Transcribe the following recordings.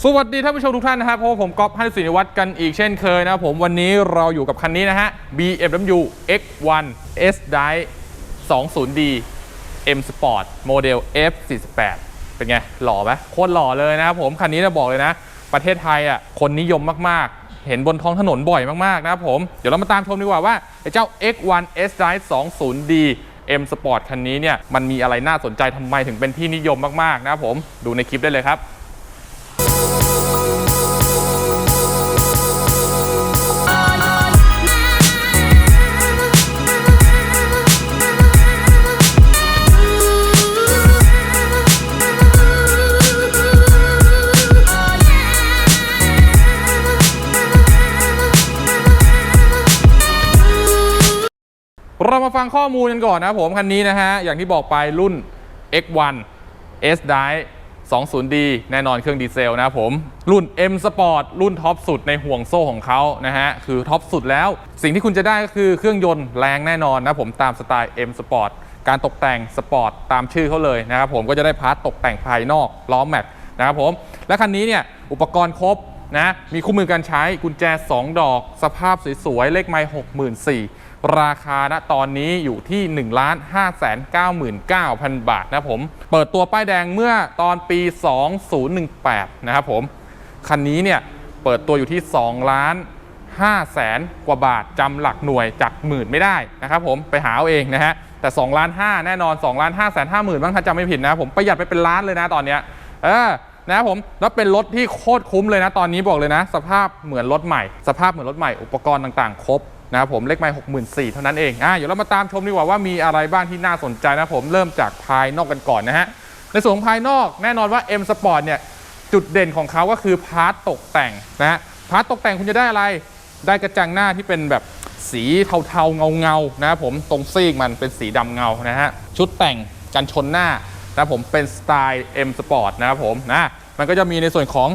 สวัสดีท่านผู้ชมทุกท่านนะครับพราะว่าผมก๊อฟให้ศินิวัฒน์กันอีกเช่นเคยนะครับผมวันนี้เราอยู่กับคันนี้นะฮะ BMW X1 S Drive 20D M Sport โมเดล F48 เป็นไง หล่อไหมโคตรหล่อเลยนะครับผม คันนี้จะบอกเลยนะ ประเทศไทยอะคนนิยมมาก ๆ เห็นบนท้องถนนบ่อยมาก ๆ นะครับผม เดี๋ยวเรามาตามชมดีกว่าว่าไอ้เจ้า X1 S Drive 20D M Sport คันนี้เนี่ยมันมีอะไรน่าสนใจทำไมถึงเป็นที่นิยมมาก ๆ นะครับผมดูในคลิปได้เลยครับ เรามาฟังข้อมูลกันก่อนนะผม คันนี้นะฮะ อย่างที่บอกไปรุ่น X1 S Drive 20D แน่นอนเครื่องดีเซลนะผม รุ่น M Sport รุ่นท็อปสุดในห่วงโซ่ของเขานะฮะ คือท็อปสุดแล้ว สิ่งที่คุณจะได้ก็คือเครื่องยนต์แรงแน่นอนนะผมตามสไตล์ M Sport การตกแต่งสปอร์ตตามชื่อเขาเลยนะครับผมก็จะได้พาร์ทตกแต่งภายนอกล้อแม็กนะครับผม และคันนี้เนี่ยอุปกรณ์ครบนะมีคู่มือการใช้กุญแจ 2 ดอก สภาพสวยๆเลขไม้64,000 ราคาณตอนนี้อยู่ที่ 1 5 9 9 0 0 0 บาทนะผม เปิดตัวป้ายแดงเมื่อตอนปี 2018 นะครับผม คันนี้เนี่ยเปิดตัวอยู่ที่ 2 ล้าน5แสนกว่าบาทจำหลักหน่วยจากหมื่นไม่ได้นะครับผมไปหาเอาเองนะฮะ แต่2ล้าน5แน่นอน2ล้าน5แสน5หมื่นบ้างถ้าจำไม่ผิดนะผมประหยัดไปเป็นล้านเลยนะตอนเนี้ยเออนะครับผมแล้วเป็นรถที่โคตรคุ้มเลยนะตอนนี้บอกเลยนะ สภาพเหมือนรถใหม่ สภาพเหมือนรถใหม่อุปกรณ์ต่างๆ ครบ นะครับผมเลขไม้หกหมื่นสี่เท่านั้นเองอะเดี๋ยวเรามาตามชมดีกว่าว่ามีอะไรบ้างที่น่าสนใจนะผมเริ่มจากภายนอกกันก่อนนะฮะในส่วนของภายนอกแน่นอนว่า M Sport เนี่ยจุดเด่นของเขาก็คือพาร์ตตกแต่งนะฮะพาร์ตตกแต่งคุณจะได้อะไรได้กระจังหน้าที่เป็นแบบสีเทาๆเงาๆนะครับผมตรงซีกมันเป็นสีดำเงานะฮะชุดแต่งกันชนหน้านะผมเป็นสไตล์ M Sport นะครับผมนะมันก็จะมีในส่วนของ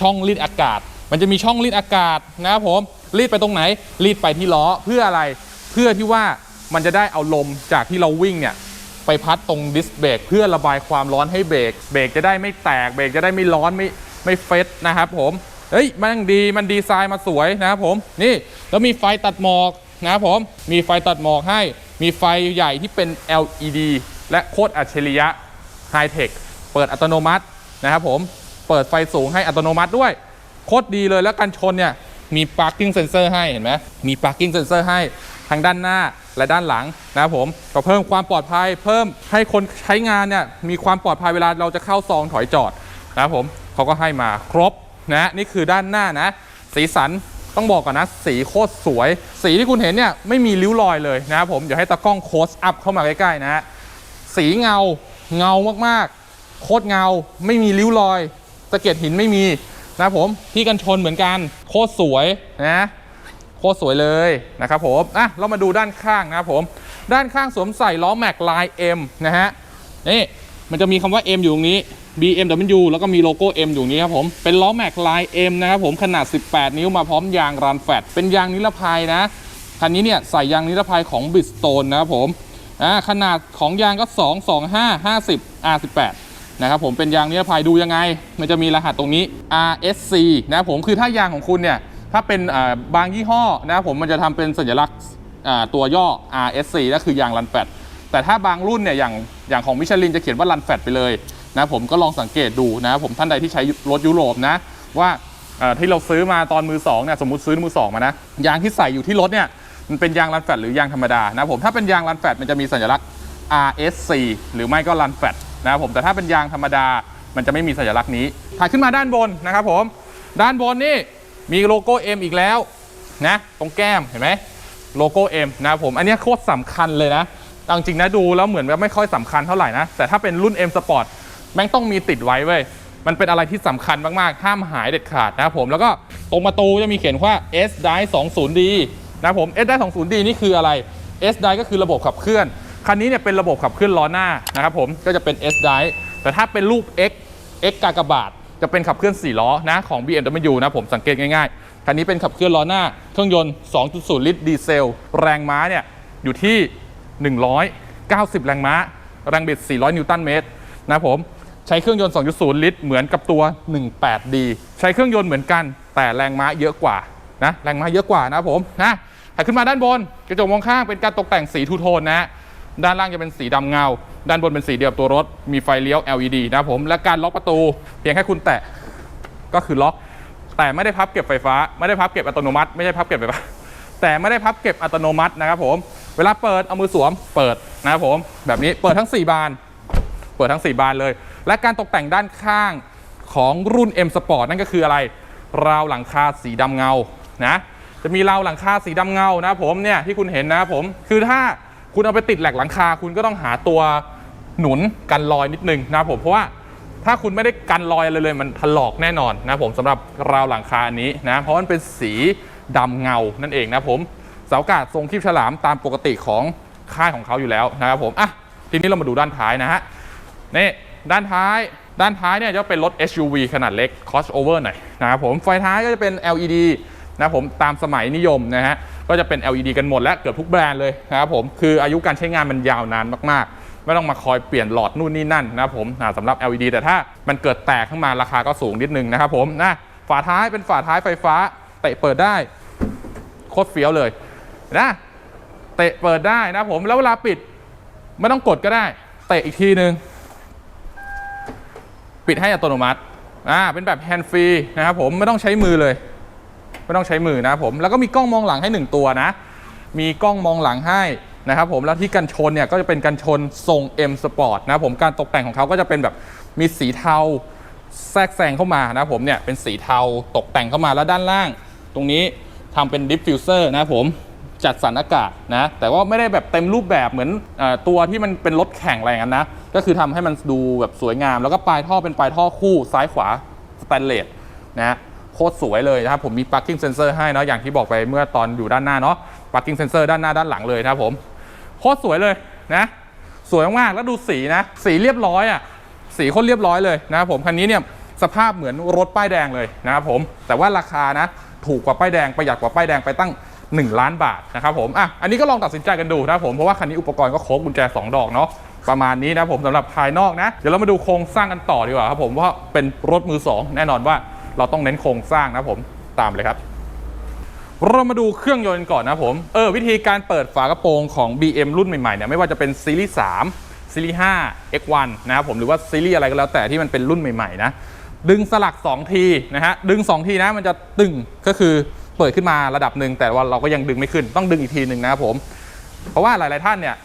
ช่องรีดอากาศ มันจะมีช่องรีดอากาศนะครับผม รีดไปตรงไหน รีดไปที่ล้อเพื่ออะไร เพื่อที่ว่ามันจะได้เอาลมจากที่เราวิ่งเนี่ยไปพัดตรงดิสเบรกเพื่อระบายความร้อนให้เบรกเบรกจะได้ไม่แตกเบรกจะได้ไม่ร้อนไม่ไม่เฟสนะครับผมเฮ้ยมันดีมันดีไซน์มาสวยนะครับผมนี่แล้วมีไฟตัดหมอกนะครับผมมีไฟตัดหมอกให้ มีไฟใหญ่ที่เป็น LED และโคตรอัจฉริยะไฮเทคเปิดอัตโนมัตินะครับผมเปิดไฟสูงให้อัตโนมัติด้วยโคตรดีเลยแล้วกันชนเนี่ย มี parking sensor ให้เห็นไหมมี parking sensor ให้ทางด้านหน้าและด้านหลังนะครับผมก็เพิ่มความปลอดภัย เพิ่มให้คนใช้งานเนี่ยมีความปลอดภัยเวลาเราจะเข้าซองถอยจอดนะครับผมเขาก็ให้มาครบนะนี่คือด้านหน้านะ สีสันต้องบอกก่อนนะ สีโคตรสวย สีที่คุณเห็นเนี่ยไม่มีริ้วรอยเลยนะครับผมเดี๋ยวให้ตากล้องโคสอัพเข้ามาใกล้ๆนะฮะสีเงาเงามากๆ โคตรเงาไม่มีริ้วรอยสะเก็ดหินไม่มี นะครับผมที่กันชนเหมือนกันโคตรสวยนะโคตรสวยเลยนะครับผมอะเรามาดูด้านข้างนะครับผม ด้านข้างสวมใส่ล้อแม็กลาย M นะฮะนี่มันจะมีคำว่า M อยู่ตรงนี้ BMW แล้วก็มีโลโก้ M อยู่ตรงนี้ครับผม เป็นล้อแม็กลาย M นะครับผมขนาด 18 นิ้วมาพร้อมยางรันแฟตเป็นยางนิรภัยนะคันนี้เนี่ยใส่ยางนิรภัยของ Bridgestone นะครับผมอ่าขนาดของยางก็ 2 2 5 50 R18 นะครับผมเป็นยางนิรภัยดูยังไง มันจะมีรหัสตรงนี้ RSC นะครับผมคือถ้ายางของคุณเนี่ยถ้าเป็นบางยี่ห้อนะครับผมมันจะทำเป็นสัญลักษณ์ตัวย่อ RSC ก็คือยางรันแฟตแต่ถ้าบางรุ่นเนี่ยอย่างอย่างของมิชลินจะเขียนว่ารันแฟตไปเลยนะผมก็ลองสังเกตดูนะครับผมท่านใดที่ใช้รถยุโรปนะว่าที่เราซื้อมาตอนมือสองเนี่ยสมมติซื้อมือสองมานะยางที่ใส่อยู่ที่รถเนี่ยมันเป็นยางรันแฟตหรือยางธรรมดานะผมถ้าเป็นยางรันแฟตมันจะมีสัญลักษณ์ RSC หรือไม่ก็รันแฟต นะครับผมแต่ถ้าเป็นยางธรรมดามันจะไม่มีสัญลักษณ์นี้ถัดขึ้นมาด้านบนนะครับผมด้านบนนี่มีโลโก้ M อีกแล้วนะตรงแก้มเห็นไหมโลโก้ M นะครับผมอันนี้โคตรสำคัญเลยนะเอาจริงๆนะดูแล้วเหมือนว่าไม่ค่อยสำคัญเท่าไหร่นะแต่ถ้าเป็นรุ่น M Sport แม่งต้องมีติดไว้เว้ยมันเป็นอะไรที่สำคัญมาก ๆ ห้ามหายเด็ดขาดนะครับผมแล้วก็ตรงประตูจะมีเขียนว่า S Die 20D นะครับผม S Die 20D นี่คืออะไร S Die ก็คือระบบขับเคลื่อน คันนี้เนี่ยเป็นระบบขับเคลื่อนล้อหน้านะครับผมก็จะเป็น S Die แต่ถ้าเป็นรูป X X กากบาท จะเป็นขับเคลื่อน4ล้อนะของ BMW นะผมสังเกตง่ายๆคันนี้เป็นขับเคลื่อนล้อหน้าเครื่องยนต์ 2.0 ลิตรดีเซล แรงม้าเนี่ยอยู่ที่ 190 แรงม้า แรงบิด 400 นิวตันเมตรนะครับผมใช้เครื่องยนต์ 2.0 ลิตรเหมือนกับตัว 18D ใช้เครื่องยนต์เหมือนกันแต่แรงม้าเยอะกว่านะแรงม้าเยอะกว่านะครับผมนะถัดขึ้นมาด้านบนกระจกมองข้างเป็นการตกแต่งสีทูโทนนะ ด้านล่างจะเป็นสีดำเงา ด้านบนเป็นสีเดียวกับตัวรถ มีไฟเลี้ยว LED นะครับผม และการล็อกประตู เพียงแค่คุณแตะก็คือล็อก แต่ไม่ได้พับเก็บไฟฟ้า ไม่ได้พับเก็บอัตโนมัติ ไม่ใช่พับเก็บไฟฟ้า แต่ไม่ได้พับเก็บอัตโนมัตินะครับผม เวลาเปิดเอามือสวม เปิดนะครับผม แบบนี้ เปิดทั้ง 4 บาน เปิดทั้ง 4 บานเลย และการตกแต่งด้านข้างของรุ่น M Sport นั่นก็คืออะไร ราวหลังคาสีดำเงา นะ จะมีราวหลังคาสีดำเงานะครับผมเนี่ยที่คุณเห็นนะครับผม คือถ้า คุณเอาไปติดแหลกหลังคา คุณก็ต้องหาตัวหนุนกันรอยนิดนึงนะผมเพราะว่าถ้าคุณไม่ได้กันรอยอะไรเลยมันถลอกแน่นอนนะผมสำหรับราวหลังคาอันนี้นะเพราะมันเป็นสีดำเงานั่นเองนะผมเสากาดทรงคีบฉลามตามปกติของค่ายของเขาอยู่แล้วนะครับผมอะทีนี้เรามาดูด้านท้ายนะฮะนี่ด้านท้ายด้านท้ายเนี่ยจะเป็นรถ SUV ขนาดเล็ก crossover หน่อยนะครับผมไฟท้ายก็จะเป็น LED นะผมตามสมัยนิยมนะฮะ ก็จะเป็น LED กันหมดและเกือบทุกแบรนด์เลยนะครับผมคืออายุการใช้งานมันยาวนานมากๆ ไม่ต้องมาคอยเปลี่ยนหลอดนู่นนี่นั่นนะครับผมสำหรับ LED แต่ถ้ามันเกิดแตกขึ้นมาราคาก็สูงนิดนึงนะครับผมนะฝาท้ายเป็นฝาท้ายไฟฟ้าเตะเปิดได้โคตรเฟี้ยวเลยนะเตะเปิดได้นะผมแล้วเวลาปิดไม่ต้องกดก็ได้ เตะอีกทีนึงปิดให้อัตโนมัติอ่าเป็นแบบแฮนด์ฟรีนะครับผมไม่ต้องใช้มือเลย ไม่ต้องใช้มือนะครับผมแล้วก็มีกล้องมองหลังให้ 1 ตัวนะ มีกล้องมองหลังให้นะครับผมแล้วที่กันชนเนี่ยก็จะเป็นกันชนทรง M Sport นะผมการตกแต่งของเขาก็จะเป็นแบบมีสีเทาแทรกแซงเข้ามานะผมเนี่ยเป็นสีเทาตกแต่งเข้ามาแล้วด้านล่าง ตรงนี้ทำเป็นดิฟฟิวเซอร์นะผมจัดสรรอากาศนะแต่ว่าไม่ได้แบบเต็มรูปแบบเหมือนอตัวที่มันเป็นรถแข่งอะไรอย่างนั้นนะ ก็คือทำให้มันดูแบบสวยงาม แล้วก็ปลายท่อเป็นปลายท่อคู่ซ้ายขวาสแตนเลสนะ โคตรสวยเลยนะครับผมมี parking sensor ให้นะอย่างที่บอกไปเมื่อตอนอยู่ด้านหน้าเนาะ parking sensor ด้านหน้าด้านหลังเลยนะครับผมโคตรสวยเลยนะสวยมากๆแล้วดูสีนะ สีเรียบร้อยอะสีโคตรเรียบร้อยเลยนะครับผมคันนี้เนี่ยสภาพเหมือนรถป้ายแดงเลยนะครับผมแต่ว่าราคานะถูกกว่าป้ายแดงประหยัดกว่าป้ายแดงไปตั้ง 1 ล้านบาทนะครับผมอะอันนี้ก็ลองตัดสินใจกันดูนะครับผมเพราะว่าคันนี้อุปกรณ์ก็ครบกุญแจ 2 ดอกเนาะประมาณนี้นะผมสำหรับภายนอกนะ เดี๋ยวเรามาดูโครงสร้างกันต่อดีกว่าครับผมว่าเป็นรถมือสองแน่นอนว่า เราต้องเน้นโครงสร้างนะผมตามเลยครับ เรามาดูเครื่องยนต์ก่อนนะผมเออวิธีการเปิดฝากระโปรงของ BM รุ่นใหม่ๆเนี่ยไม่ว่าจะเป็นซีรีส์3ซีรีส์5 X1 นะครับผมหรือว่าซีรีส์อะไรก็แล้วแต่ที่มันเป็นรุ่นใหม่ๆนะดึงสลัก 2 ทีนะฮะดึง 2 ทีนะมันจะตึงก็คือเปิดขึ้นมาระดับหนึ่งแต่ว่าเราก็ยังดึงไม่ขึ้น ต้องดึงอีกทีหนึ่งนะครับผม เพราะว่าหลาย ๆ ท่านเนี่ย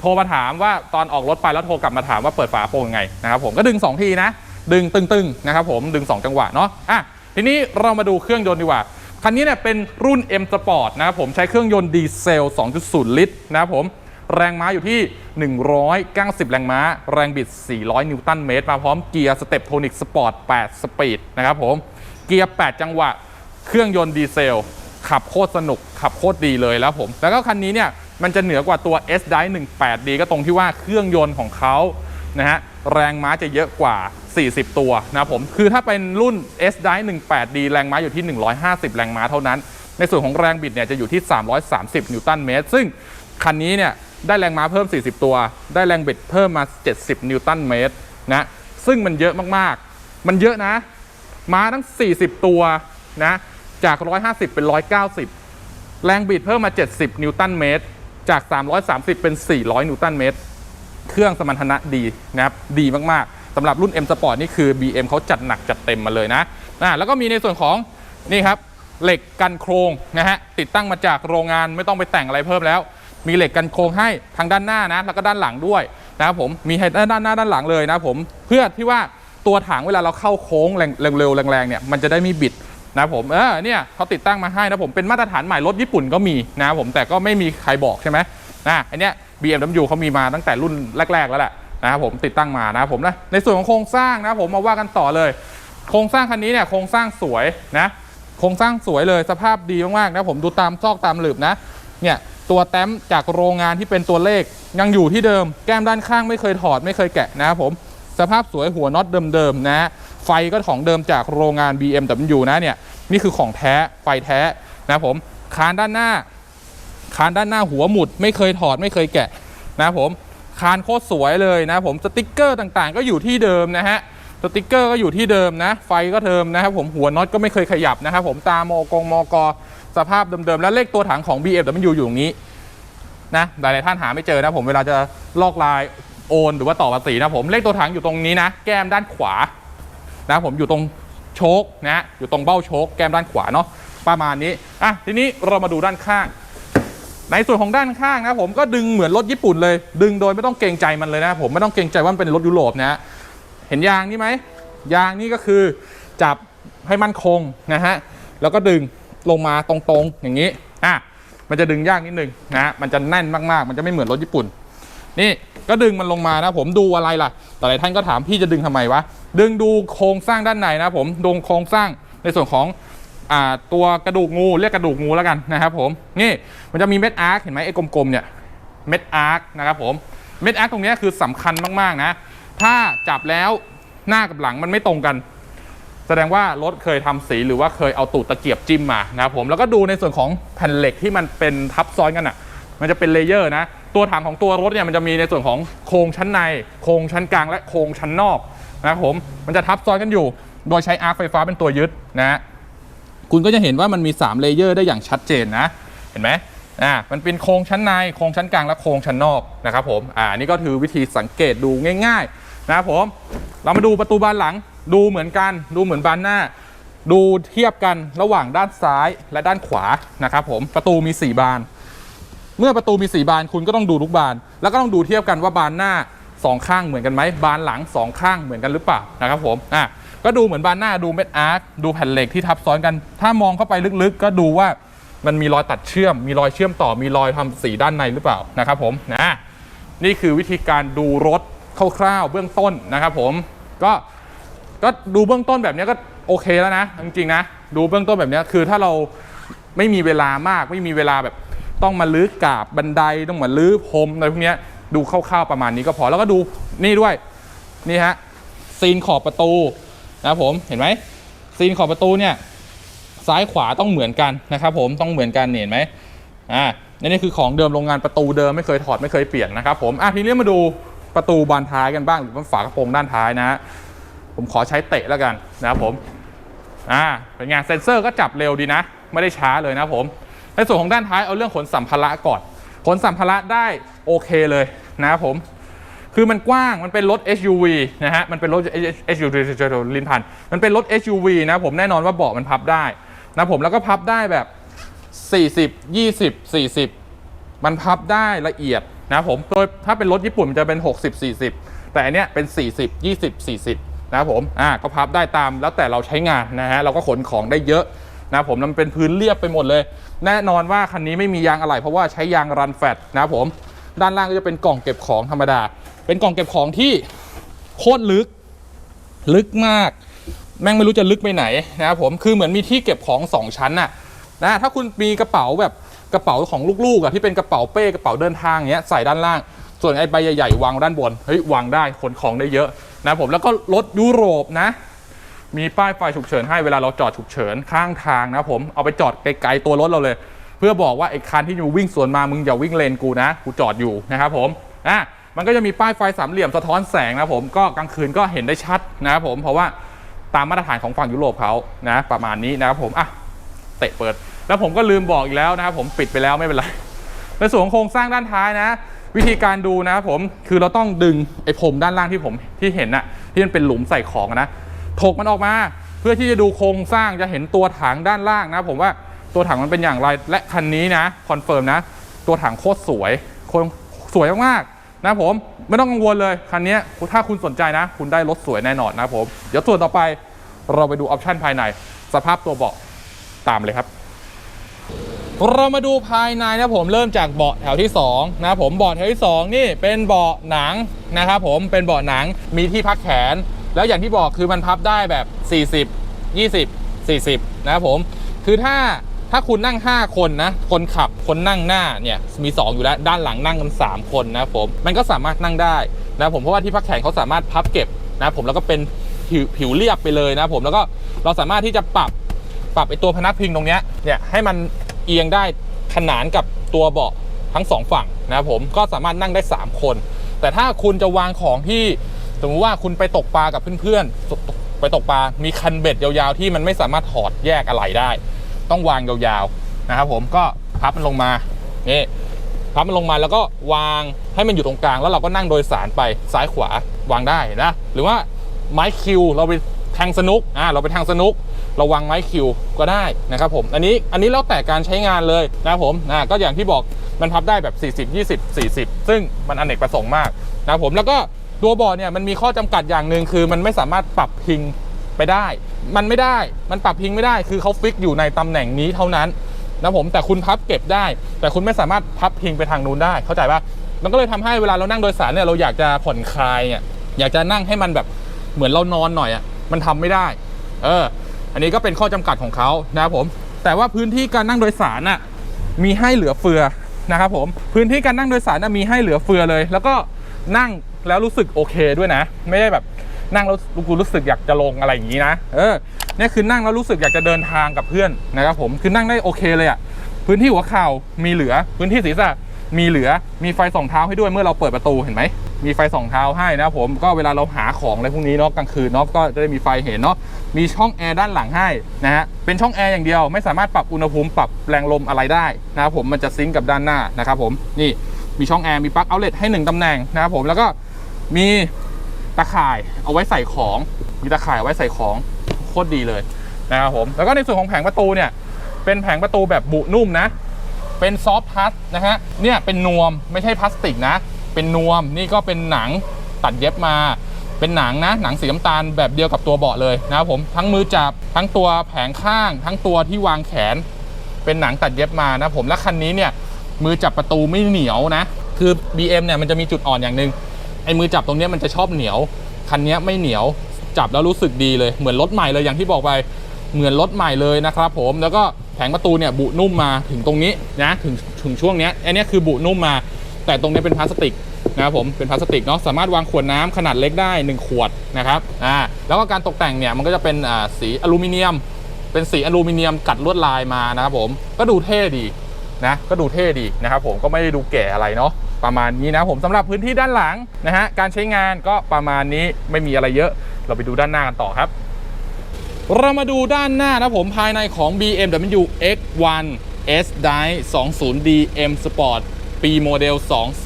โทรมาถามว่าตอนออกรถไปแล้วโทรกลับมาถามว่าเปิดฝาโปรงยังไงนะครับผมก็ดึง 2 ทีนะ ดึงตึงๆนะครับผมดึง 2 จังหวะเนาะอะทีนี้เรามาดูเครื่องยนต์ดีกว่า คันนี้เนี่ยเป็นรุ่น M Sport นะครับผมใช้เครื่องยนต์ดีเซล 2.0 ลิตรนะครับผมแรงม้าอยู่ที่ 190 แรงม้า แรงบิด 400 นิวตันเมตร มาพร้อมเกียร์สเต็ปโทนิกสปอร์ต 8 สปีดนะครับผม เกียร์ 8 จังหวะ เครื่องยนต์ดีเซล ขับโคตรสนุก ขับโคตรดีเลยแล้วผม แล้วก็คันนี้เนี่ย มันจะเหนือกว่าตัว S d i 18D ก็ตรงที่ว่าเครื่องยนต์ของเขา นะฮะแรงม้าจะเยอะกว่า 40 ตัวนะผมคือถ้าเป็นรุ่น S d i 18D แรงม้าอยู่ที่ 150 แรงม้าเท่านั้น ในส่วนของแรงบิดเนี่ยจะอยู่ที่ 330 นิวตันเมตร ซึ่งคันนี้เนี่ยได้แรงม้าเพิ่ม 40 ตัว ได้แรงบิดเพิ่มมา 70 นิวตันเมตรนะซึ่งมันเยอะมากๆ มันเยอะนะ ม้าทั้ง 40 ตัวนะจาก 150 เป็น 190 แรงบิดเพิ่มมา 70 นิวตันเมตร จาก 330 เป็น 400 นิวตันเมตร รื่องสมรรถนะดีนะครับดีมากๆสำหรับรุ่น M Sport นี่คือ BM เขาจัดหนักจัดเต็มมาเลยนะอ่าแล้วก็มีในส่วนของนี่ครับเหล็กกันโครงนะฮะติดตั้งมาจากโรงงานไม่ต้องไปแต่งอะไรเพิ่มแล้ว มีเหล็กกันโครงให้ทางด้านหน้านะแล้วก็ด้านหลังด้วยนะครับผมมีให้ด้านหน้าด้านหลังเลยนะผมเพื่อที่ว่าตัวถังเวลาเราเข้าโค้งแรงเร็วๆแรงๆเนี่ยมันจะได้ไม่บิดนะครับผมเออเนี่ยเขาติดตั้งมาให้นะผมเป็นมาตรฐานใหม่รถญี่ปุ่นก็มีนะผมแต่ก็ไม่มีใครบอกใช่ไหมนะอันเนี้ย BMW เขามีมาตั้งแต่รุ่นแรก ๆ แล้วแหละนะครับผมติดตั้งมานะผมนะในส่วนของโครงสร้างนะผมมาว่ากันต่อเลย โครงสร้างคันนี้เนี่ยโครงสร้างสวยนะโครงสร้างสวยเลยสภาพดีมากๆนะผมดูตามซอกตามหลืบนะเนี่ยตัวแต้มจากโรงงานที่เป็นตัวเลขยังอยู่ที่เดิมแก้มด้านข้างไม่เคยถอดไม่เคยแกะนะครับผมสภาพสวยหัวน็อตเดิมๆนะไฟก็ของเดิมจากโรงงาน BMW นะเนี่ยนี่คือของแท้ไฟแท้นะผมคานด้านหน้า คานด้านหน้าหัวหมุด ไม่เคยถอดไม่เคยแกะนะผมคานโคตรสวยเลยนะผมสติกเกอร์ต่างๆ ก็อยู่ที่เดิมนะฮะสติกเกอร์ก็อยู่ที่เดิมนะ ไฟก็เดิมนะครับผมหัวน็อตก็ไม่เคยขยับนะครับผมตามโมกงมกสภาพเดิมๆแล้วเลขตัวถังของ BMW อยู่ตรงนี้นะหลายๆท่านหาไม่เจอนะผมเวลาจะลอกลายโอนหรือว่าต่อภาษีนะผมเลขตัวถังอยู่ตรงนี้นะ แก้มด้านขวานะผมอยู่ตรงโชคนะอยู่ตรงเบ้าโชคแก้มด้านขวาเนาะประมาณนี้อะทีนี้เรามาดูด้านข้าง ในส่วนของด้านข้างนะผมก็ดึงเหมือนรถญี่ปุ่นเลย ดึงโดยไม่ต้องเกรงใจมันเลยนะผมไม่ต้องเกรงใจว่ามันเป็นรถยุโรปนะฮะเห็นยางนี่ไหมยางนี่ก็คือจับให้มั่นคงนะฮะแล้วก็ดึงลงมาตรงๆอย่างนี้อะมันจะดึงยากนิดนึงนะฮะมันจะแน่นมากๆ มันจะไม่เหมือนรถญี่ปุ่น นี่ก็ดึงมันลงมานะผมดูอะไรล่ะ แต่หลายท่านก็ถามพี่จะดึงทำไมวะดึงดูโครงสร้างด้านในนะผมดูโครงสร้างในส่วนของ ตัวกระดูกงูเรียกกระดูกงูแล้วกันนะครับผมนี่มันจะมีเม็ดอาร์คเห็นไหมไอ้กลมๆเนี่ยเม็ดอาร์คนะครับผมเม็ดอาร์คตรงนี้คือสำคัญมากๆนะ ถ้าจับแล้วหน้ากับหลังมันไม่ตรงกัน แสดงว่ารถเคยทำสีหรือว่าเคยเอาตูดตะเกียบจิ้มมานะครับผมแล้วก็ดูในส่วนของแผ่นเหล็กที่มันเป็นทับซ้อนกันอะ มันจะเป็นเลเยอร์นะตัวถังของตัวรถเนี่ยมันจะมีในส่วนของโครงชั้นใน โครงชั้นกลางและโครงชั้นนอกนะครับผมมันจะทับซ้อนกันอยู่ โดยใช้อาร์คไฟฟ้าเป็นตัวยึดนะฮะ คุณก็จะเห็นว่ามันมี3เลเยอร์ได้อย่างชัดเจนนะ เห็นไหมอ่ามันเป็นโครงชั้นในโครงชั้นกลางและโครงชั้นนอกนะครับผมอ่านี่ก็คือวิธีสังเกตดูง่าย ๆ นะครับผม เรามาดูประตูบานหลัง ดูเหมือนกันดูเหมือนบานหน้า ดูเทียบกันระหว่างด้านซ้ายและด้านขวานะครับผมประตูมี 4 บาน เมื่อประตูมี 4 บานคุณก็ต้องดูทุกบาน แล้วก็ต้องดูเทียบกันว่าบานหน้าสองข้างเหมือนกันไหมบานหลังสองข้างเหมือนกันหรือเปล่านะครับผมอะ ก็ดูเหมือนบานหน้าดูเม็ดอาร์คดูแผ่นเหล็กที่ทับซ้อนกัน ถ้ามองเข้าไปลึกๆ ก็ดูว่ามันมีรอยตัดเชื่อม มีรอยเชื่อมต่อมีรอยทำสีด้านในหรือเปล่านะครับผมนะนี่คือวิธีการดูรถคร่าวๆเบื้องต้นนะครับผมก็ก็ดูเบื้องต้นแบบนี้ก็โอเคแล้วนะจริงๆนะดูเบื้องต้นแบบนี้คือถ้าเราไม่มีเวลามากไม่มีเวลาแบบต้องมาลื้อกาบบันไดต้องมาลื้อพรมอะไรพวกนี้ดูคร่าวๆประมาณนี้ก็พอแล้วก็ดูนี่ด้วยนี่ฮะซีนขอบประตู นะครับผมเห็นไหมซีนขอบประตูเนี่ยซ้ายขวาต้องเหมือนกันนะครับผมต้องเหมือนกันเห็นไหมอ่านี่คือของเดิมโรงงานประตูเดิมไม่เคยถอดไม่เคยเปลี่ยนนะครับผมอะทีนี้มาดูประตูบานท้ายกันบ้างหรือว่าฝากระโปรงด้านท้ายนะ ผมขอใช้เตะแล้วกันนะครับผมอ่าเป็นไงเซ็นเซอร์ก็จับเร็วดีนะ ไม่ได้ช้าเลยนะผม ในส่วนของด้านท้ายเอาเรื่องขนสัมภาระก่อน ขนสัมภาระได้โอเคเลยนะครับผม คือมันกว้างมันเป็นรถ SUV นะฮะมันเป็นรถ SUV ลินพันมันเป็นรถ SUV นะผมแน่นอนว่าเบาะมันพับได้นะผมแล้วก็พับได้แบบ 40 20 40 มันพับได้ละเอียดนะผมโดยถ้าเป็นรถญี่ปุ่นมันจะเป็น 60 40 แต่อันเนี้ยเป็น 40 20 40 นะครับผมอ่าก็พับได้ตามแล้วแต่เราใช้งานนะฮะเราก็ขนของได้เยอะนะผมมันเป็นพื้นเรียบไปหมดเลย แน่นอนว่าคันนี้ไม่มียางอะไหล่เพราะว่าใช้ยางรันแฟตนะผมด้านล่างก็จะเป็นกล่องเก็บของธรรมดา เป็นกล่องเก็บของที่โคตรลึก ลึกมาก แม่งไม่รู้จะลึกไปไหนนะครับผมคือเหมือนมีที่เก็บของสองชั้นน่ะนะถ้าคุณมีกระเป๋าแบบกระเป๋าของลูกๆอะที่เป็นกระเป๋าเป้กระเป๋าเดินทางอย่างเงี้ยใส่ด้านล่าง ส่วนไอ้ใบใหญ่ๆวางด้านบนเฮ้ยวางได้ขนของได้เยอะนะผมแล้วก็รถยุโรปนะ มีป้ายไฟฉุกเฉินให้เวลาเราจอดฉุกเฉินข้างทางนะผมเอาไปจอดไกลๆตัวรถเราเลย เพื่อบอกว่าไอ้คันที่อยู่วิ่งสวนมามึงอย่าวิ่งเลนกูนะกูจอดอยู่นะครับผมอะ มันก็จะมีป้ายไฟสามเหลี่ยมสะท้อนแสงนะผมก็กลางคืนก็เห็นได้ชัดนะครับผมเพราะว่าตามมาตรฐานของฝั่งยุโรปเขานะ ประมาณนี้นะครับผมอะเตะเปิด แล้วผมก็ลืมบอกอีกแล้วนะครับผมปิดไปแล้วไม่เป็นไรในส่วนของโครงสร้างด้านท้ายนะ วิธีการดูนะครับผมคือเราต้องดึงไอ้ผมด้านล่างที่ผมที่เห็นน่ะที่มันเป็นหลุมใส่ของนะถกมันออกมาเพื่อที่จะดูโครงสร้างจะเห็นตัวถังด้านล่างนะผมว่าตัวถังมันเป็นอย่างไรและคันนี้นะคอนเฟิร์มนะ ตัวถังโคตรสวยสวยมากๆ นะผมไม่ต้องกังวลเลย คันนี้ถ้าคุณสนใจนะ คุณได้รถสวยแน่นอนนะผมเดี๋ยวส่วนต่อไปเราไปดูออปชันภายใน สภาพตัวเบาะตามเลยครับ เรามาดูภายในนะผมเริ่มจากเบาะแถวที่2นะผมเบาะแถวที่ 2 นี่เป็นเบาะหนังนะครับผมเป็นเบาะหนังมีที่พักแขน แล้วอย่างที่บอกคือมันพับได้แบบ 40 20 40นะครับผมคือถ้า ถ้าคุณนั่ง 5 คนนะ คนขับ คนนั่งหน้าเนี่ยมี 2 อยู่แล้ว ด้านหลังนั่งกัน3คนนะผม มันก็สามารถนั่งได้นะผมเพราะว่าที่พักแขนเขาสามารถพับเก็บนะผมแล้วก็เป็นผิวผิวเรียบไปเลยนะผมแล้วก็เราสามารถที่จะปรับปรับไอตัวพนักพิงตรงเนี้ยเนี่ยให้มันเอียงได้ขนานกับตัวเบาะทั้งสองฝั่งนะผมก็สามารถนั่งได้ 3 คน แต่ถ้าคุณจะวางของที่สมมติว่าคุณไปตกปลากับเพื่อนๆไปตกปลา มีคันเบ็ดยาวๆที่มันไม่สามารถถอดแยกอะไรได้ ต้องวางยาวๆนะครับผมก็พับมันลงมานี่พับมันลงมาแล้วก็วางให้มันอยู่ตรงกลาง แล้วเราก็นั่งโดยสารไปซ้ายขวาวางได้นะหรือว่าไม้คิวเราไปแทงสนุกอ่าเราไปแทงสนุกเราวางไม้คิวก็ได้นะครับผมอันนี้อันนี้แล้วแต่การใช้งานเลยนะครับผมนะก็อย่างที่บอกมันพับได้แบบ 40 20 40 ซึ่งมันอเนกประสงค์มากนะครับผมแล้วก็ตัวบอร์ดเนี่ยมันมีข้อจำกัดอย่างหนึ่งคือมันไม่สามารถปรับพิง ไปได้ มันไม่ได้ มันปรับพิงไม่ได้ คือเขาฟิกอยู่ในตำแหน่งนี้เท่านั้นนะผม แต่คุณพับเก็บได้ แต่คุณไม่สามารถพับพิงไปทางนู้นได้ เข้าใจปะมันก็เลยทำให้เวลาเรานั่งโดยสารเนี่ย เราอยากจะผ่อนคลายเนี่ย อยากจะนั่งให้มันแบบเหมือนเรานอนหน่อยอะ มันทำไม่ได้ เออ อันนี้ก็เป็นข้อจำกัดของเขานะครับผม แต่ว่าพื้นที่การนั่งโดยสารน่ะ มีให้เหลือเฟือนะครับผม พื้นที่การนั่งโดยสารน่ะมีให้เหลือเฟือเลย แล้วก็นั่งแล้วรู้สึกโอเคด้วยนะ ไม่ได้แบบ นั่งแล้วกูรู้สึกอยากจะลงอะไรอย่างนี้นะเออนี่คือนั่งแล้วรู้สึกอยากจะเดินทางกับเพื่อนนะครับผมคือนั่งได้โอเคเลยอะ่ะพื้นที่หัวเข่ามีเหลือพื้นที่ศีรษะมีเหลือมีไฟสองเท้าให้ด้วยเมื่อเราเปิดประตูเห็นไหมมีไฟสองเท้าให้นะครับผมก็เวลาเราหาของอะไรพวกนี้เนาะกลางคืนเนาะก็จะได้มีไฟเห็นเนาะมีช่องแอร์ด้านหลังให้นะฮะเป็นช่องแอร์อย่างเดียวไม่สามารถปรับอุณหภูมิปรับแรงลมอะไรได้นะครับผมมันจะซิงกับด้านหน้านะครับผมนี่มีช่องแอร์มีปลั๊กเอาเลตให้หนึ่งตำแหน่งนะครับผมแล้วก็มี ตะข่ายเอาไว้ใส่ของ มีตะข่ายเอาไว้ใส่ของโคตรดีเลยนะครับผม แล้วก็ในส่วนของแผงประตูเนี่ย เป็นแผงประตูแบบบุนุ่มนะ เป็นซอฟต์ทัชนะฮะ เนี่ยเป็นนวมไม่ใช่พลาสติกนะ เป็นนวมนี่ก็เป็นหนังตัดเย็บมา เป็นหนังนะ หนังสีน้ำตาลแบบเดียวกับตัวเบาะเลยนะครับผม ทั้งมือจับ ทั้งตัวแผงข้าง ทั้งตัวที่วางแขน เป็นหนังตัดเย็บมานะผม และคันนี้เนี่ยมือจับประตูไม่เหนียวนะ คือ BM เนี่ยมันจะมีจุดอ่อนอย่างหนึ่ง อ้มือจับตรงนี้มันจะชอบเหนียว คันนี้ไม่เหนียวจับแล้วรู้สึกดีเลยเหมือนรถใหม่เลยอย่างที่บอกไปเหมือนรถใหม่เลยนะครับผมแล้วก็แผงประตูเนี่ยบุนุ่มมาถึงตรงนี้นะถึงถึงช่วงนี้อันนี้คือบุนุ่มมา แต่ตรงนี้เป็นพลาสติกนะครับผมเป็นพลาสติกเนาะสามารถวางขวดน้ำขนาดเล็กได้ 1 ขวดนะครับอ่าแล้วก็การตกแต่งเนี่ยมันก็จะเป็นอ่าสีอลูมิเนียม เป็นสีอลูมิเนียมกัดลวดลายมานะครับผมก็ดูเท่ดี นะก็ดูเท่ดีนะครับผมก็ไม่ได้ดูแก่อะไรเนาะประมาณนี้นะผมสำหรับพื้นที่ด้านหลังนะฮะการใช้งานก็ประมาณนี้ไม่มีอะไรเยอะ เราไปดูด้านหน้ากันต่อครับ เรามาดูด้านหน้านะผมภายในของ BMW X1 S Drive 20D M Sport ปีโมเดล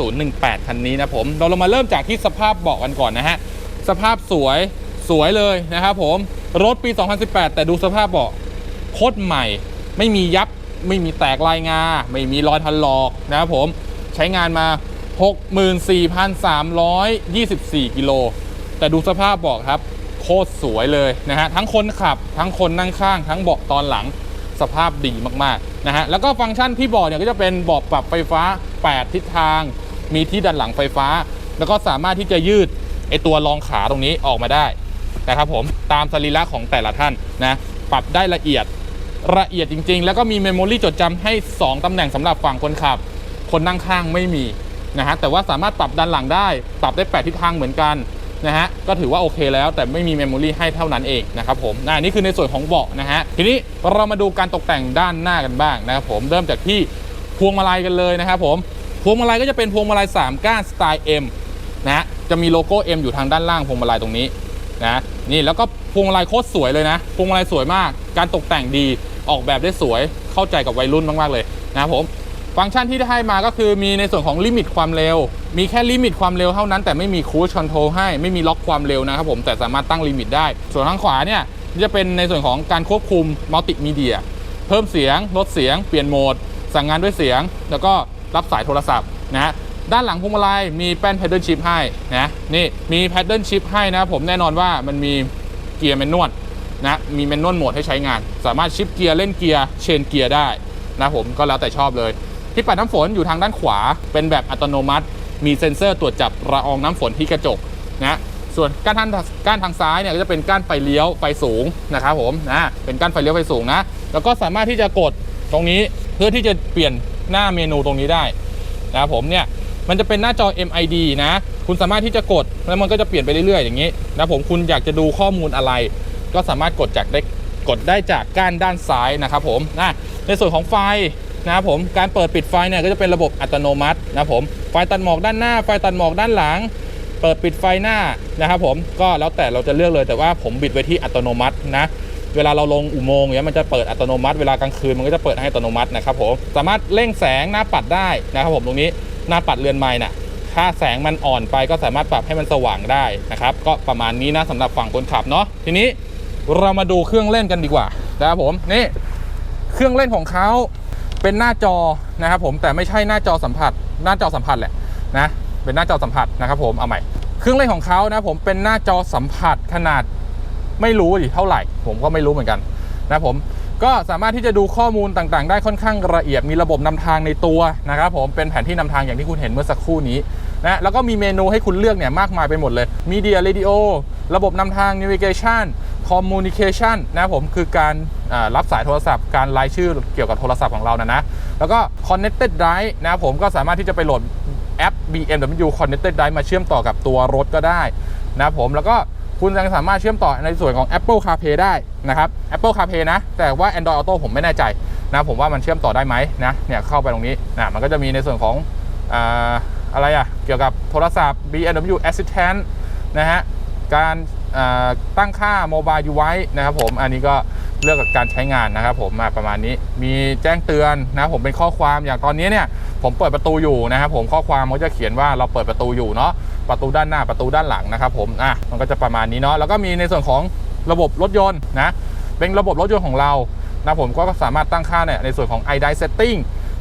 2018 คันนี้นะผม เราลงมาเริ่มจากที่สภาพเบาะกันก่อนนะฮะ สภาพสวยสวยเลยนะครับผม รถปี 2018 แต่ดูสภาพเบาะโคตรใหม่ ไม่มียับ ไม่มีแตกลายงา ไม่มีรอยถลอกนะครับผมใช้งานมา 64,324 กิโล แต่ดูสภาพเบาะครับ โคตรสวยเลยนะฮะ ทั้งคนขับ ทั้งคนนั่งข้าง ทั้งเบาะตอนหลังสภาพดีมากๆนะฮะ แล้วก็ฟังก์ชันที่เบาะเนี่ยก็จะเป็นเบาะปรับไฟฟ้า 8 ทิศทาง มีที่ดันหลังไฟฟ้า แล้วก็สามารถที่จะยืดไอตัวรองขาตรงนี้ออกมาได้นะครับผมตามสรีระของแต่ละท่านนะปรับได้ละเอียด ละเอียดจริง ๆ แล้วก็มีเมมโมรีจดจำให้ 2ตำแหน่งสำหรับฝั่งคนขับ คนนั่งข้างไม่มีนะฮะแต่ว่าสามารถปรับด้านหลังได้ ปรับได้ 8 ทิศทางเหมือนกันนะฮะก็ถือว่าโอเคแล้วแต่ไม่มีเมมโมรีให้เท่านั้นเองนะครับผมนะนี่คือในส่วนของเบาะนะฮะทีนี้เรามาดูการตกแต่งด้านหน้ากันบ้างนะครับผมเริ่มจากที่พวงมาลัยกันเลยนะครับผมพวงมาลัยก็จะเป็นพวงมาลัย3ก้านสไตล์ M นะฮะจะมีโลโก้ M อยู่ทางด้านล่างพวงมาลัยตรงนี้นะนี่แล้วก็พวงมาลัยโคตรสวยเลยนะพวงมาลัยสวยมากการตกแต่งดี ออกแบบได้สวยเข้าใจกับวัยรุ่นมาก ๆ เลยนะครับผมฟังก์ชันที่ได้ให้มาก็คือมีในส่วนของลิมิตความเร็ว มีแค่ลิมิตความเร็วเท่านั้น แต่ไม่มีคู i คอนโทรลให้ไม่มีล็อกความเร็วนะครับผมแต่สามารถตั้งลิมิตได้ ส่วนทางขวาเนี่ยจะเป็นในส่วนของการควบคุมมัลติมีเดีย เพิ่มเสียง ลดเสียง เปลี่ยนโหมด สั่งงานด้วยเสียง แล้วก็รับสายโทรศัพท์นะฮะด้านหลังพวงมาลัยมีแป้น paddle shift ให้นะนี่มี paddle shift ให้นะผมแน่นอนว่ามันมีเกียร์แมนนวล นะมีแมนนวลโหมดให้ใช้งาน สามารถชิปเกียร์เล่นเกียร์เชนเกียร์ได้นะผมก็แล้วแต่ชอบเลย ที่ปัดน้ำฝนอยู่ทางด้านขวา เป็นแบบอัตโนมัติ มีเซ็นเซอร์ตรวจจับละอองน้ำฝนที่กระจกนะส่วนก้านทางก้านทางซ้ายเนี่ยก็จะเป็นก้านไฟเลี้ยวไฟสูงนะครับผมนะเป็นก้านไฟเลี้ยวไฟสูงนะ แล้วก็สามารถที่จะกดตรงนี้เพื่อที่จะเปลี่ยนหน้าเมนูตรงนี้ได้นะครับผมเนี่ยมันจะเป็นหน้าจอ MID นะ คุณสามารถที่จะกดแล้วมันก็จะเปลี่ยนไปเรื่อยๆอย่างนี้นะผมคุณอยากจะดูข้อมูลอะไร ก็สามารถกดจากได้กดได้จากก้านด้านซ้ายนะครับผมนะในส่วนของไฟนะครับผมการเปิดปิดไฟเนี่ยก็จะเป็นระบบอัตโนมัตินะผมไฟตัดหมอกด้านหน้า ไฟตัดหมอกด้านหลัง เปิดปิดไฟหน้านะครับผมก็แล้วแต่เราจะเลือกเลยแต่ว่าผมบิดไว้ที่อัตโนมัตินะเวลาเราลงอุโมงค์เนี่ยมันจะเปิดอัตโนมัติเวลากลางคืนมันก็จะเปิดให้อัตโนมัตินะครับผมสามารถเร่งแสงหน้าปัดได้นะครับผมตรงนี้หน้าปัดเรือนไม้น่ะถ้าแสงมันอ่อนไปก็สามารถปรับให้มันสว่างได้นะครับก็ประมาณนี้นะสำหรับฝั่งคนขับเนาะทีนี้ เรามาดูเครื่องเล่นกันดีกว่านะครับผมนี่เครื่องเล่นของเขาเป็นหน้าจอนะครับผมแต่ไม่ใช่หน้าจอสัมผัส หน้าจอสัมผัสแหละนะเป็นหน้าจอสัมผัสนะครับผมเอาใหม่เครื่องเล่นของเขานะผมเป็นหน้าจอสัมผัสขนาดไม่รู้ดิเท่าไหร่ ผมก็ไม่รู้เหมือนกันนะผมก็สามารถที่จะดูข้อมูลต่างๆ ได้ค่อนข้างละเอียดมีระบบนำทางในตัวนะครับผมเป็นแผนที่นำทางอย่างที่คุณเห็นเมื่อสักครู่นี้นะแล้วก็มีเมนูให้คุณเลือกเนี่ยมากมายไปหมดเลยมีเดียเรดิโอระบบนำทาง navigation communication นะผมคือการรับสายโทรศัพท์ การรายชื่อเกี่ยวกับโทรศัพท์ของเรานะนะแล้วก็ connected drive นะผมก็สามารถที่จะไปโหลดแอป BMW Connected Drive มาเชื่อมต่อกับตัวรถก็ได้นะผมแล้วก็คุณยังสามารถเชื่อมต่อในส่วนของ Apple CarPlay ได้นะครับ Apple CarPlay นะ แต่ว่า Android Auto ผมไม่แน่ใจนะผมว่ามันเชื่อมต่อได้ไหมนะเนี่ยเข้าไปตรงนี้นะมันก็จะมีในส่วนของอาอะไรอะเกี่ยวกับโทรศัพท์ BMW Assistant นะฮะการ ตั้งค่า Mobile Device นะครับผมอันนี้ก็เลือกกับการใช้งานนะครับผมมาประมาณนี้มีแจ้งเตือนนะผมเป็นข้อความอย่างตอนนี้เนี่ยผมเปิดประตูอยู่นะครับผมข้อความมันก็จะเขียนว่าเราเปิดประตูอยู่เนาะประตูด้านหน้าประตูด้านหลังนะครับผมอะมันก็จะประมาณนี้เนาะแล้วก็มีในส่วนของระบบรถยนต์นะเป็นระบบรถยนต์ของเรานะผมก็สามารถตั้งค่าเนี่ยในส่วนของ iDrive Setting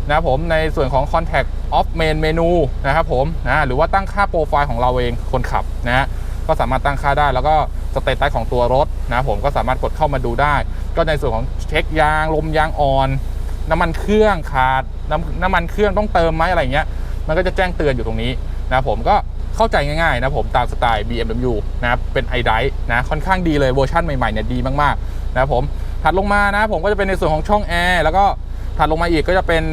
นะครับผมในส่วนของ Contact of Main Menu นะครับผมนะหรือว่าตั้งค่าโปรไฟล์ของเราเองคนขับนะฮะ ก็สามารถตั้งค่าได้ แล้วก็สเตตัสของตัวรถนะผมก็สามารถกดเข้ามาดูได้ ก็ในส่วนของเช็คยางลมยางอ่อน น้ำมันเครื่องขาดน้ำน้ำมันเครื่องต้องเติมไหมอะไรเงี้ยมันก็จะแจ้งเตือนอยู่ตรงนี้นะผมก็เข้าใจง่ายๆนะผมตามสไตล์ BMW นะครับเป็น i d i นะค่อนข้างดีเลยเวอร์ชันใหม่ๆเนี่ยดีมากๆนะผมถัดลงมานะผมก็จะเป็นในส่วนของช่องแอร์แล้วก็ถัดลงมาอีกก็จะเป็น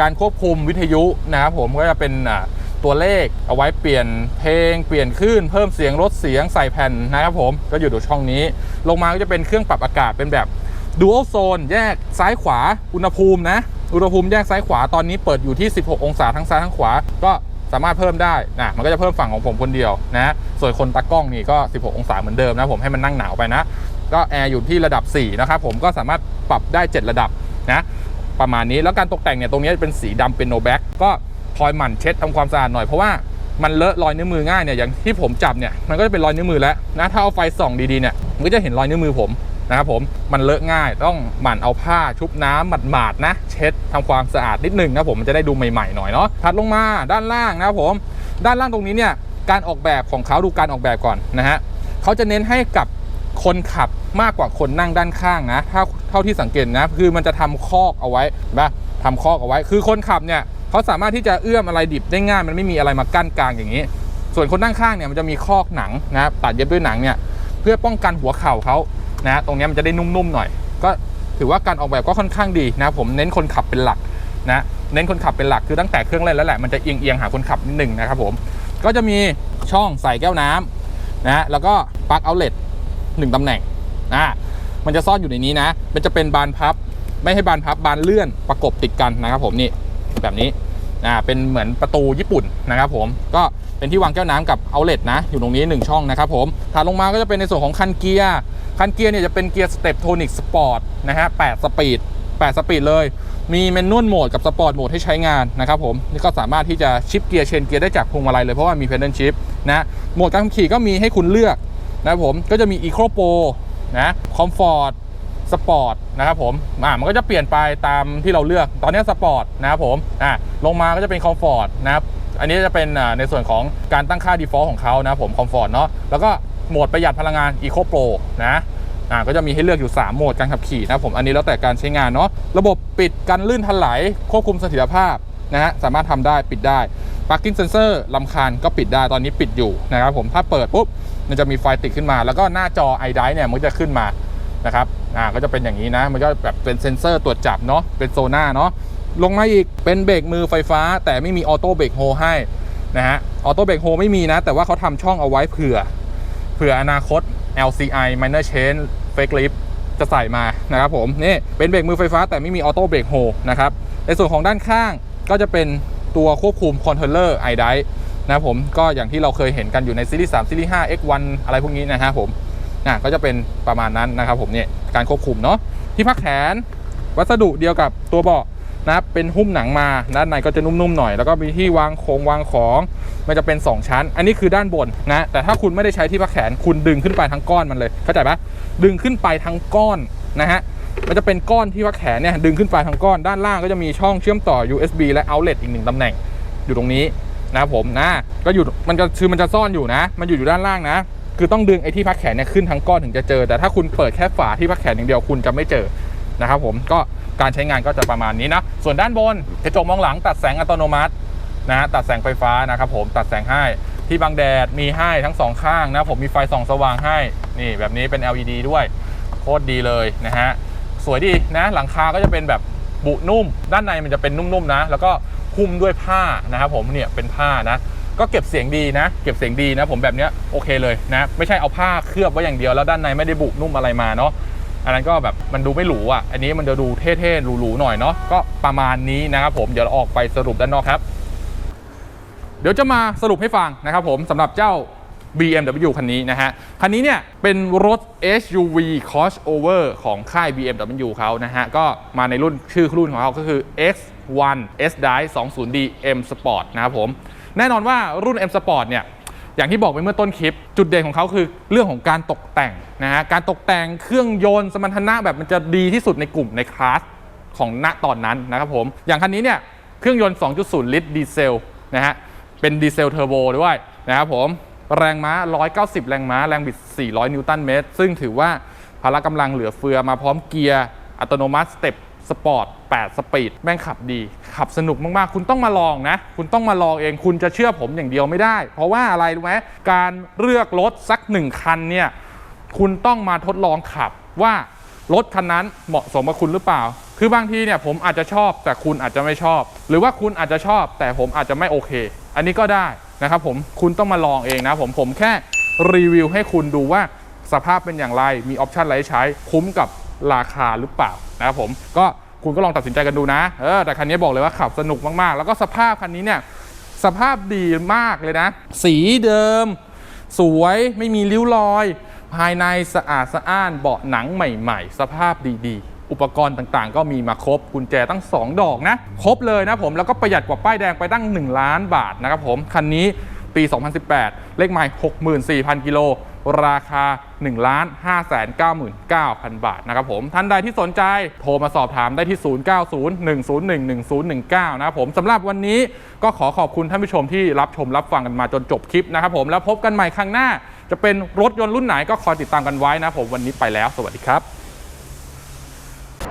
การควบคุมวิทยุนะครับผมก็จะเป็นอ่า ตัวเลข เอาไว้เปลี่ยนเพลงเปลี่ยนคลื่นเพิ่มเสียงลดเสียงใส่แผ่นนะครับผมก็อยู่ตรงช่องนี้ ลงมาก็จะเป็นเครื่องปรับอากาศเป็นแบบดูอัลโซนแยกซ้ายขวาอุณหภูมินะอุณหภูมิแยกซ้ายขวาตอนนี้เปิดอยู่ที่ 16 องศาทั้งซ้ายทั้งขวา ก็สามารถเพิ่มได้นะมันก็จะเพิ่มฝั่งของผมคนเดียวนะส่วนคนตากล้องนี่ก็ 16 องศาเหมือนเดิมนะผมให้มันนั่งหนาวไปนะ ก็แอร์อยู่ที่ระดับ 4 นะครับผมก็สามารถปรับได้ 7 ระดับนะประมาณนี้แล้วการตกแต่งเนี่ยตรงนี้เป็นสีดำเป็นโนแบ็กก็ คอยหมั่นเช็ดทำความสะอาดหน่อยเพราะว่ามันเลอะรอยนิ้วมือง่ายเนี่ยอย่างที่ผมจับเนี่ยมันก็จะเป็นรอยนิ้วมือแล้วนะถ้าเอาไฟส่องดีๆเนี่ยมันก็จะเห็นรอยนิ้วมือผมนะครับผมมันเลอะง่ายต้องหมั่นเอาผ้าชุบน้ำหมาดๆนะ เช็ดทำความสะอาดนิดหนึงนะผมมันจะได้ดูใหม่ๆหน่อยเนาะถัดลงมาด้านล่างนะครับผมด้านล่างตรงนี้เนี่ยการออกแบบของเขาดูการออกแบบก่อนนะฮะเขาจะเน้นให้กับคนขับมากกว่าคนนั่งด้านข้างนะถ้าเท่าที่สังเกตนะคือมันจะทำคอกเอาไว้นะทำคอกเอาไว้ คือคนขับเนี่ย เขาสามารถที่จะเอื้อมอะไรดิบได้ง่าย มันไม่มีอะไรมากั้นกลางอย่างนี้ ส่วนคนนั่งข้างเนี่ยมันจะมีคอกหนังนะตัดเย็บด้วยหนังเนี่ยเพื่อป้องกันหัวเข่าเขานะตรงนี้มันจะได้นุ่มๆหน่อย ก็ถือว่าการออกแบบก็ค่อนข้างดีนะผมเน้นคนขับเป็นหลักนะเน้นคนขับเป็นหลักคือตั้งแต่เครื่องเล่นแล้วแหละมันจะเอียงๆหาคนขับนิดหนึ่งนะครับผมก็จะมีช่องใส่แก้วน้ำนะแล้วก็ปลั๊กเอาเลหนึ่งตำแหน่งอ่ามันจะซ่อนอยู่ในนี้นะ มันจะเป็นบานพับ ไม่ให้บานพับบานเลื่อนประกบติดกันนะครับผมนี่แบบนี้ อ่าเป็นเหมือนประตูญี่ปุ่นนะครับผมก็เป็นที่วางแก้วน้ำกับเอาเลตนะ อยู่ตรงนี้ 1 ช่องนะครับผมถัดลงมาก็จะเป็นในส่วนของคันเกียร์คันเกียร์เนี่ยจะเป็นเกียร์สเตปโทนิกสปอร์ตนะฮะ8สปีด8 สปีดเลย มีเมนนวลโหมดกับสปอร์ตโหมดให้ใช้งานนะครับผม นี่ก็สามารถที่จะชิปเกียร์เชนเกียร์ได้จากพวงมาลัยเลยเพราะว่ามีเพด a ชิปนะโหมดการขับขี่ก็มีให้คุณเลือกนะครับผมก็จะมี Eco Pro นะคอมฟอร์ต สปอร์ตนะครับผมอ่ามันก็จะเปลี่ยนไปตามที่เราเลือกตอนนี้สปอร์ตนะครับผมอ่าลงมาก็จะเป็นคอมฟอร์ตนะครับอันนี้จะเป็นอ่าในส่วนของการตั้งค่า default ของเขานะครับผมคอมฟอร์ตเนาะแล้วก็โหมดประหยัดพลังงาน Eco Pro นะอ่าก็จะมีให้เลือกอยู่ 3 โหมดการขับขี่นะครับผมอันนี้แล้วแต่การใช้งานเนาะระบบปิดกันลื่นทันไหล ควบคุมเสถียรภาพนะฮะสามารถทำได้ปิดได้ Parking Sensor ลำคาญก็ปิดได้ตอนนี้ปิดอยู่นะครับผมถ้าเปิดปุ๊บมันจะมีไฟติดขึ้นมา แล้วก็หน้าจอ i d i เนี่ยมันจะขึ้นมา นะครับอ่าก็จะเป็นอย่างนี้นะ มันก็แบบเป็นเซ็นเซอร์ตรวจจับเนาะเป็นโซน่าเนาะลงมาอีกเป็นเบรกมือไฟฟ้า แต่ไม่มีออโต้เบรกโฮให้นะฮะออโต้เบรกโฮไม่มีนะ แต่ว่าเขาทำช่องเอาไว้เผื่อ เผื่ออนาคต LCI minor chain fake lift จะใส่มานะครับผมนี่เป็นเบรกมือไฟฟ้าแต่ไม่มีออโต้เบรกโฮนะครับในส่วนของด้านข้างก็จะเป็นตัวควบคุมคอนโทรลเลอร์ไอไดนะครับผมก็อย่างที่เราเคยเห็นกันอยู่ในซีรีส์3ซีรีส์5 X1 อะไรพวกนี้นะฮะผม อะก็จะเป็นประมาณนั้นนะครับผมเนี่ยการควบคุมเนาะที่พักแขน วัสดุเดียวกับตัวเบาะนะครับเป็นหุ้มหนังมาด้านในก็จะนุ่มๆหน่อย แล้วก็มีที่วางของวางของมันจะเป็น 2 ชั้น อันนี้คือด้านบนนะแต่ถ้าคุณไม่ได้ใช้ที่พักแขนคุณดึงขึ้นไปทั้งก้อนมันเลยเข้าใจปะดึงขึ้นไปทั้งก้อนนะฮะมันจะเป็นก้อนที่พักแขนเนี่ยดึงขึ้นไปทั้งก้อนด้านล่างก็จะมีช่องเชื่อมต่อ USB และ outlet อีกหนึ่งตำแหน่งอยู่ตรงนี้นะครับผมนะก็อยู่มันจะคือมันจะซ่อนอยู่นะ มันอยู่อยู่ด้านล่างนะ คือต้องดึงไอ้ที่พักแขนเนี่ยขึ้นทั้งก้อนถึงจะเจอ แต่ถ้าคุณเปิดแค่ฝาที่พักแขนอย่างเดียวคุณจะไม่เจอนะครับผมก็การใช้งานก็จะประมาณนี้นะส่วนด้านบนกระจกมองหลังตัดแสงอัตโนมัตินะฮะตัดแสงไฟฟ้านะครับผมตัดแสงให้ที่บังแดดมีให้ทั้งสองข้างนะผมมีไฟส่องสว่างให้นี่แบบนี้เป็น LED ด้วยโคตรดีเลยนะฮะสวยดีนะหลังคาก็จะเป็นแบบบุนุ่ม ด้านในมันจะเป็นนุ่มๆนะ แล้วก็หุ้มด้วยผ้านะครับผมเนี่ยเป็นผ้านะ ก็เก็บเสียงดีนะ เก็บเสียงดีนะ ผมแบบเนี้ยโอเคเลยนะ ไม่ใช่เอาผ้าเคลือบไว้อย่างเดียวแล้วด้านในไม่ได้บุนุ่มอะไรมาเนาะอันนั้นก็แบบมันดูไม่หรูอะ อันนี้มันจะดูเท่ๆหรูๆหน่อยเนาะก็ประมาณนี้นะครับผมเดี๋ยวเราออกไปสรุปด้านนอกครับ เดี๋ยวจะมาสรุปให้ฟังนะครับผมสำหรับเจ้า BMW คันนี้นะฮะ คันนี้เนี่ยเป็นรถ SUV crossover ของค่าย BMW เขานะฮะ ก็มาในรุ่นชื่อรุ่นของเขาก็คือ X1 S Drive 20D M Sport นะครับผม แน่นอนว่ารุ่น M Sport เนี่ยอย่างที่บอกไปเมื่อต้นคลิป จุดเด่นของเขาคือเรื่องของการตกแต่งนะฮะการตกแต่งเครื่องยนต์สมรรถนะแบบมันจะดีที่สุดในกลุ่มในคลาสของณตอนนั้นนะครับผมอย่างคันนี้เนี่ยเครื่องยนต์ 2.0 ลิตรดีเซลนะฮะเป็นดีเซลเทอร์โบด้วยนะครับผมแรงม้า 190 แรงม้า แรงบิด 400 นิวตันเมตร ซึ่งถือว่าพละกำลังเหลือเฟือมาพร้อมเกียร์อัตโนมัติสเต็ป สปอร์ต8สปีดแม่งขับดี ขับสนุกมากๆ คุณต้องมาลองนะ คุณต้องมาลองเองคุณจะเชื่อผมอย่างเดียวไม่ได้ เพราะว่าอะไรรู้ไหมการเลือกรถสักหนึ่งคันเนี่ยคุณต้องมาทดลองขับว่ารถคันนั้นเหมาะสมกับคุณหรือเปล่า คือบางทีเนี่ยผมอาจจะชอบแต่คุณอาจจะไม่ชอบ หรือว่าคุณอาจจะชอบ แต่ผมอาจจะไม่โอเค อันนี้ก็ได้นะครับผมคุณต้องมาลองเองนะผมผมแค่รีวิวให้คุณดูว่าสภาพเป็นอย่างไรมีออปชันอะไรให้ใช้คุ้มกับ ราคาหรือเปล่านะครับผมก็คุณก็ลองตัดสินใจกันดูนะเออแต่คันนี้บอกเลยว่าขับสนุกมากๆ แล้วก็สภาพคันนี้เนี่ยสภาพดีมากเลยนะ สีเดิม สวยไม่มีริ้วรอย ภายในสะอาดสะอ้านเบาะหนังใหม่ ๆ สภาพดีๆอุปกรณ์ต่างๆ ก็มีมาครบกุญแจตั้ง 2 ดอกนะ ครบเลยนะผม แล้วก็ประหยัดกว่าป้ายแดงไปตั้ง 1 ล้านบาทนะครับผม คันนี้ปี 2018 เลขหม่64,000 กิโล ราคา1ล้าน5 9 9 0 0 0 บาทนะครับผมท่านใดที่สนใจโทรมาสอบถามได้ที่ 0901011019 นะครับผมสำหรับวันนี้ก็ขอขอบคุณท่านผู้ชมที่รับชมรับฟังกันมาจนจบคลิปนะครับผมแล้วพบกันใหม่ครั้งหน้า จะเป็นรถยนต์รุ่นไหนก็คอยติดตามกันไว้นะผมวันนี้ไปแล้ว สวัสดีครับ